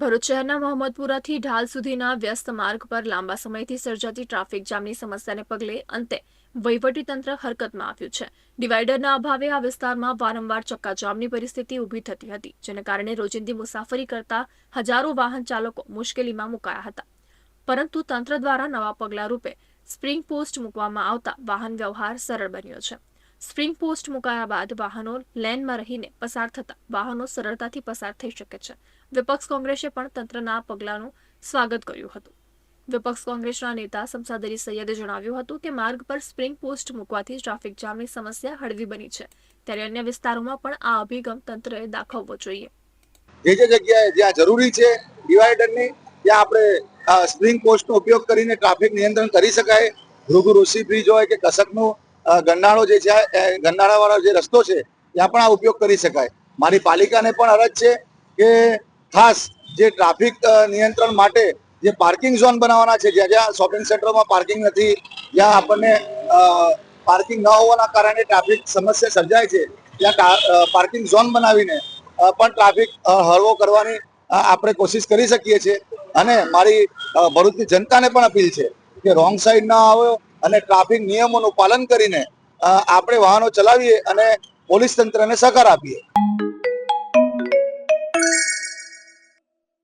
ભરૂચ શહેરના મોહમ્મદપુરાથી ઢાલ સુધીના વ્યસ્ત માર્ગ પર લાંબા સમયથી સર્જાતી ટ્રાફિક જામની સમસ્યાને પગલે અંતે વહીવટીતંત્ર હરકતમાં આવ્યું છે. ડિવાઈડરના અભાવે આ વિસ્તારમાં વારંવાર ચક્કાજામની પરિસ્થિતિ ઊભી થતી હતી, જેને કારણે રોજિંદી મુસાફરી કરતા હજારો વાહન ચાલકો મુશ્કેલીમાં મુકાયા હતા. પરંતુ તંત્ર દ્વારા નવા પગલા રૂપે સ્પ્રિંગ પોસ્ટ મૂકવામાં આવતા વાહન વ્યવહાર સરળ બન્યો છે. સ્પ્રિંગ પોસ્ટ મુકાયા બાદ વાહનો લેનમાં રહીને પસાર થતા વાહનો સરળતાથી પસાર થઈ શકે છે. વિપક્ષ કોંગ્રેસે પણ તંત્રના પગલાંનું સ્વાગત કર્યું હતું. વિપક્ષ કોંગ્રેસના નેતા સમસાદ સૈયદે જણાવ્યું હતું કે માર્ગ પર સ્પ્રિંગ પોસ્ટ મૂકવાથી ટ્રાફિક જામની સમસ્યા હળવી બની છે. ત્યારે અન્ય વિસ્તારોમાં પણ આ અભિગમ તંત્રએ દાખવવો જોઈએ. જે જે જગ્યાએ જ્યાં જરૂરી છે, ડિવાઈડરની, ત્યાં આપણે સ્પ્રિંગ પોસ્ટનો ઉપયોગ કરીને ટ્રાફિક નિયંત્રણ કરી શકાય. ભૃગુ ઋષિ બ્રિજ હોય કે કસકનું ગંડાળો જે છે, એ ગંડાળાવાળો જે રસ્તો છે, ત્યાં પણ આ ઉપયોગ કરી શકાય. મારી પાલિકાને પણ અરજ છે કે ખાસ જે ટ્રાફિક નિયંત્રણ માટે જે પાર્કિંગ ઝોન બનાવવાના છે, જ્યાં જ્યાં શોપિંગ સેન્ટરોમાં પાર્કિંગ નથી, જ્યાં આપણને પાર્કિંગ ન હોવાના કારણે ટ્રાફિક સમસ્યા સર્જાય છે, ત્યાં પાર્કિંગ ઝોન બનાવીને પણ ટ્રાફિક હળવો કરવાની આપણે કોશિશ કરી શકીએ છીએ. અને મારી ભરૂચની જનતાને પણ અપીલ છે કે રોંગ સાઈડ ના આવે અને ટ્રાફિક નિયમોનું પાલન કરીને આપણે વાહનો ચલાવીએ અને પોલીસ તંત્રને સહકાર આપીએ.